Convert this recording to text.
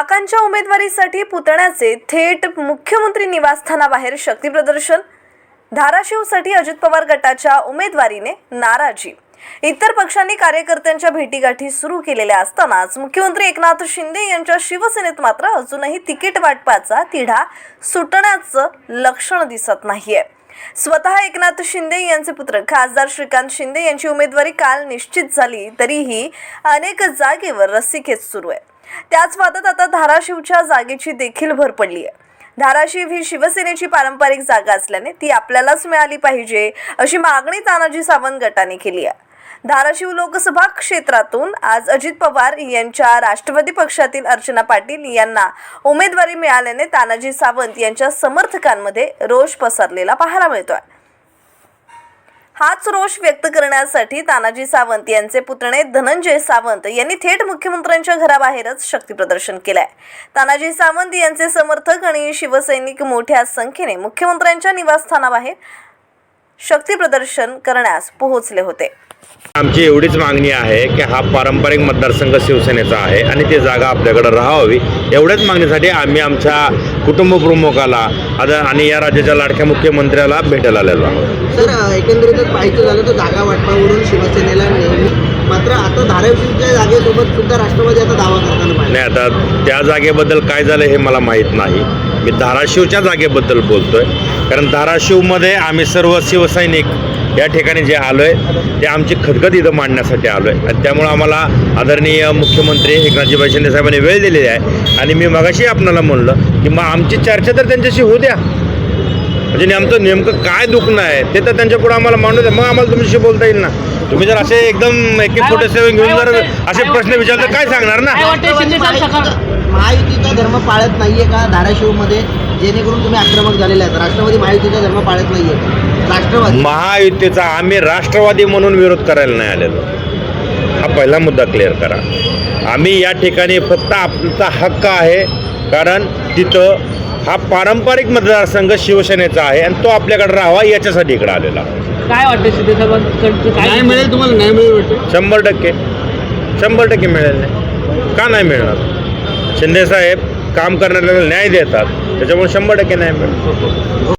काकांच्या उमेदवारीसाठी पुतण्याचे थेट मुख्यमंत्री निवासस्थानाबाहेर शक्तीप्रदर्शन धाराशिवसाठी अजित पवार गटाच्या उमेदवारीने नाराजी. इतर पक्षांनी कार्यकर्त्यांच्या भेटीगाठी सुरू केलेल्या असतानाच मुख्यमंत्री एकनाथ शिंदे यांच्या शिवसेनेत मात्र अजूनही तिकीट वाटपाचा तिढा सुटण्याचं लक्षण दिसत नाहीये. स्वतः एकनाथ शिंदे यांचे पुत्र खासदार श्रीकांत शिंदे यांची उमेदवारी काल निश्चित झाली तरीही अनेक जागेवर रस्सीखेच सुरू आहे. त्याच वादात आता धाराशिवच्या जागेची देखील भर पडली आहे. धाराशिव ही शिवसेनेची पारंपरिक जागा असल्याने ती आपल्यालाच मिळाली पाहिजे अशी मागणी तानाजी सावंत गटाने केली आहे. धाराशिव लोकसभा क्षेत्रातून आज अजित पवार यांच्या राष्ट्रवादी पक्षातील अर्चना पाटील यांना उमेदवारी मिळाल्याने तानाजी सावंत यांच्या समर्थकांमध्ये रोष पसरलेला पाहायला मिळतोय. हाच रोष व्यक्त करण्यासाठी तानाजी सावंत यांचे पुतणे धनंजय सावंत यांनी थेट मुख्यमंत्र्यांच्या घराबाहेरच शक्ती प्रदर्शन केलंय. तानाजी सावंत यांचे समर्थक आणि शिवसैनिक मोठ्या संख्येने मुख्यमंत्र्यांच्या निवासस्थानाबाहेर शक्ती प्रदर्शन करण्यास पोहोचले होते. आमची एवढीच मागणी आहे की हा पारंपरिक मतदारसंघ शिवसेनेचा आहे आणि ती जागा आपल्याकडे राहावी. एवढ्याच मागणीसाठी आम्ही आमच्या कुटुंब प्रमुखाला आता आणि या राज्याच्या लाडक्या मुख्यमंत्र्याला भेटायला आलेलो आहोत. सर अ, एकंदरीतच पाहायचं झालं तर जागा वाटपावरून शिवसेनेला नेहमी मात्र आता धाराशिवच्या जागेसोबत सुद्धा राष्ट्रवादी आता दावा करताना नाही आता त्या जागेबद्दल काय झालं हे मला माहीत नाही. मी धाराशिवच्या जागेबद्दल बोलतोय. कारण धाराशिवमध्ये आम्ही सर्व शिवसैनिक या ठिकाणी जे आलो आहे ते आमची खदखद इथं मांडण्यासाठी आलो आहे आणि त्यामुळं आम्हाला आदरणीय मुख्यमंत्री एकनाथजीभाई शिंदे साहेबांनी वेळ दिलेली आहे. आणि मी मगाशी आपणाला म्हणलं की मग आमची चर्चा तर त्यांच्याशी होऊ द्या. म्हणजे नेमकं नेमकं काय दुखणं आहे ते तर त्यांच्या पुढे आम्हाला मांडू द्या. मग आम्हाला तुमच्याशी बोलता येईल ना. तुम्ही जर असे एकदम एक एक फोटो सेवन घेऊन जर असे प्रश्न विचारले काय सांगणार ना? महायुतीचा धर्म पाळत नाहीये का धाराशिवमध्ये? जेणेकरून तुम्ही आक्रमक झालेले आहेत. राष्ट्रवादी महायुतीचा धर्म पाळत नाहीये. राष्ट्रवादी. महायुतीचा आम्ही राष्ट्रवादी म्हणून विरोध करायला नाही आलेलो. हा पहिला मुद्दा क्लिअर करा. आम्ही या ठिकाणी फक्त आमचा हक्क आहे कारण तिथं हा पारंपरिक मतदारसंघ शिवसेनेचा आहे आणि तो आपल्याकडे राहावा याच्यासाठी इकडे आलेला. काय वाटतं काय मिळेल तुम्हाला न्याय मिळेल वाटतं. शंभर टक्के. शंभर टक्के मिळेल नाही. का नाही मिळणार? शिंदेसाहेब काम करणाऱ्याला न्याय देतात. त्याच्यामुळे शंभर टक्के न्याय मिळतो.